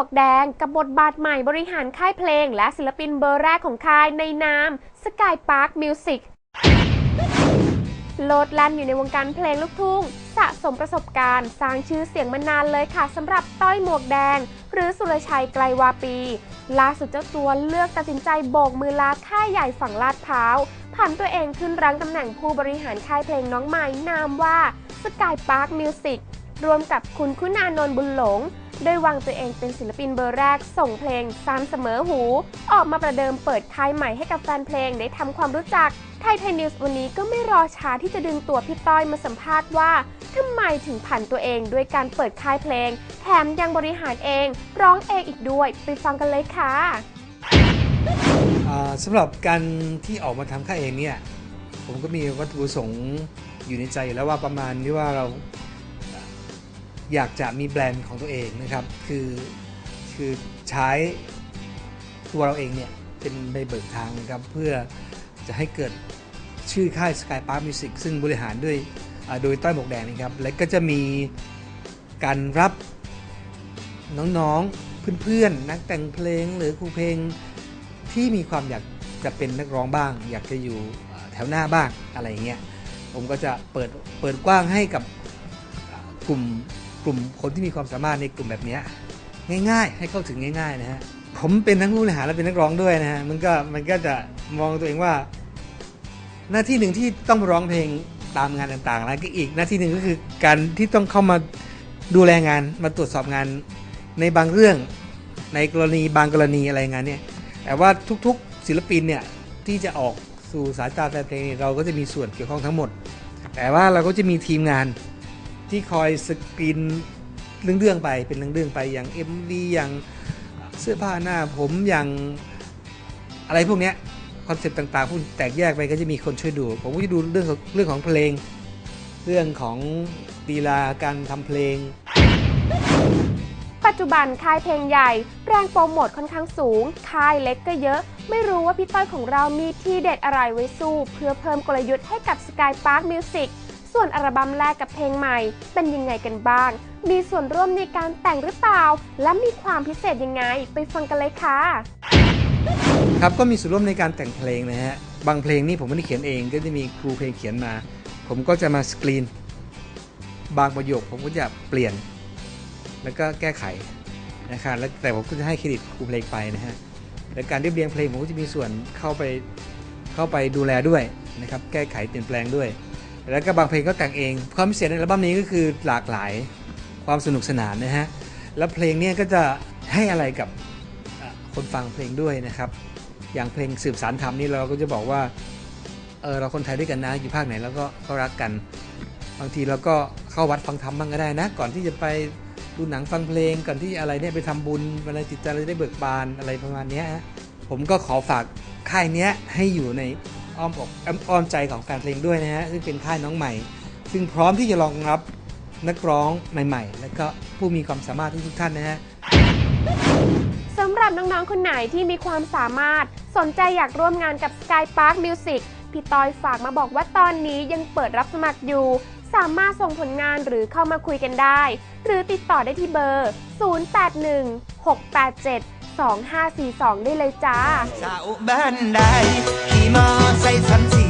วกแดงกับบทบาทใหม่บริหารค่ายเพลง และศิลปินเบอร์แรกของค่ายในนาม Sky Park Music โลดแล่นอยู่ในวงการเพลงลูกทุ่ง สะสมประสบการณ์ สร้างชื่อเสียงมานานเลยค่ะสำหรับต้อยหมวกแดง หรือสุรชัยไกลวาปี ล่าสุดเจ้าตัวเลือกตัดสินใจโบกมือลาค่ายใหญ่ฝั่งลาดพร้าวผ่านตัวเองขึ้นรั้งตำแหน่งผู้บริหารค่ายเพลงน้องใหม่นามว่า Sky Park Music รวมกับคุณคุณานนท์บุญหลง โดยวางตัวเองเป็นศิลปินเบอร์แรกส่งเพลงซันเสมอหู ออกมาประเดิมเปิดค่ายใหม่ให้กับแฟนเพลงได้ทำความรู้จักไทยไทยนิวส์วันนี้ก็ไม่รอช้าที่จะดึงตัวพี่ต้อยมาสัมภาษณ์ว่าทำไมถึงผันตัวเองด้วยการเปิดค่ายเพลง แถมยังบริหารเอง ร้องเองอีกด้วย ไปฟังกันเลยค่ะสำหรับการที่ออกมาทำค่ายเองเนี่ย ผมก็มีวัตถุประสงค์อยู่ในใจอยู่แล้วว่าประมาณที่ว่าเรา อยากจะมีแบรนด์ของตัวเองนะครับ คือคือใช้ตัวเราเองเนี่ยเป็นใบเบิกทางนะครับเพื่อจะให้เกิดชื่อค่าย Sky Park Music ซึ่งบริหารด้วยโดยต้อยหมวกแดงนะครับ และก็จะมีการรับน้องๆเพื่อนๆ นักแต่งเพลงหรือครูเพลงที่มีความอยากจะเป็นนักร้องบ้าง อยากจะอยู่แถวหน้าบ้างอะไรเงี้ยผมก็จะเปิดเปิดกว้างให้กับกลุ่ม กลุ่มคนที่มีความสามารถในกลุ่มแบบนี้ง่าย ๆ ให้เข้าถึงง่าย ๆ นะฮะผมเป็นทั้งผู้บริหารและเป็นนักร้องด้วยนะฮะมันก็มันก็จะมองตัวเองว่า หน้าที่หนึ่งที่ต้องร้องเพลงตามงานต่างๆแล้วก็อีกหน้าที่หนึ่งก็คือการที่ต้องเข้ามาดูแลงานมาตรวจสอบงานในบางเรื่องในกรณีบางกรณีอะไรงานเนี่ยแต่ว่าทุกๆ ศิลปินเนี่ยที่จะออกสู่สายตาแฟนเพลงเราก็จะมีส่วนเกี่ยวข้องทั้งหมด แต่ว่าเราก็จะมีทีมงาน ที่คอยสกรีนเรื่องๆไปเป็นเรื่องๆไปอย่าง MV อย่างเสื้อผ้าหน้าผมอย่างอะไรพวกเนี้ยคอนเซ็ปต์ต่างๆพวกแตกแยกไปก็จะมีคนช่วยดู ผมก็จะดูเรื่องของเรื่องของเพลง เรื่องของลีลาการทำเพลง ปัจจุบันค่ายเพลงใหญ่ แรงโปรโมทค่อนข้างสูง ค่ายเล็กก็เยอะ ไม่รู้ว่าพี่ต้อยของเรามีที่เด็ดอะไรไว้สู้ เพื่อเพิ่มกลยุทธ์ให้กับ Sky Park Music ส่วนอัลบั้มแรกกับเพลงใหม่ เป็นยังไงกันบ้าง มีส่วนร่วมในการแต่งหรือเปล่า และมีความพิเศษยังไง ไปฟังกันเลยค่ะ ครับก็มีส่วนร่วมในการแต่งเพลงนะฮะ บางเพลงนี่ผมไม่ได้เขียนเองก็จะมีครูเพลงเขียนมา ผมก็จะมาสกรีน บางประโยคผมก็จะเปลี่ยน แล้วก็แก้ไขนะครับแล้วแต่ผมก็จะให้เครดิตครูเพลงไปนะฮะและการเรียบเรียงเพลงผมก็จะมีส่วนเข้าไปเข้าไปดูแลด้วยนะครับ แก้ไขเปลี่ยนแปลงด้วย แล้วก็บางเพลงก็แต่งเอง ความพิเศษในอัลบั้มนี้ก็คือหลากหลายความสนุกสนานนะฮะ แล้วเพลงเนี้ก็จะให้อะไรกับคนฟังเพลงด้วยนะครับ อย่างเพลงสืบสารธรรมนี่เราก็จะบอกว่า เออเราคนไทยด้วยกันนะอยู่ภาคไหนแล้วก็ก็รักกัน บางทีเราก็เข้าวัดฟังธรรมบ้างก็ได้นะ ก่อนที่จะไปดูหนังฟังเพลง ก่อนที่อะไรเนี่ยไปทำบุญอะไรจิตใจเราจะได้เบิกบานอะไรประมาณนี้ฮะผมก็ขอฝากค่ายเนี้ยให้อยู่ใน อ้อมอกอ้อมใจของแฟนเพลงด้วยนะฮะซึ่งเป็นค่ายน้องใหม่ ซึ่งพร้อมที่จะรองรับนักร้องใหม่ ๆ แล้วก็ผู้มีความสามารถทุกๆท่านนะฮะสำหรับน้องๆคนไหนที่มีความสามารถสนใจอยากร่วมงานกับ Sky Park Music พี่ตอยฝากมาบอกว่าตอนนี้ยังเปิดรับสมัครอยู่ สามารถส่งผลงานหรือเข้ามาคุยกันได้ หรือติดต่อได้ที่เบอร์ 2542 ได้เลยจ้า สาวบ้านใดขี่มอไซค์สันสี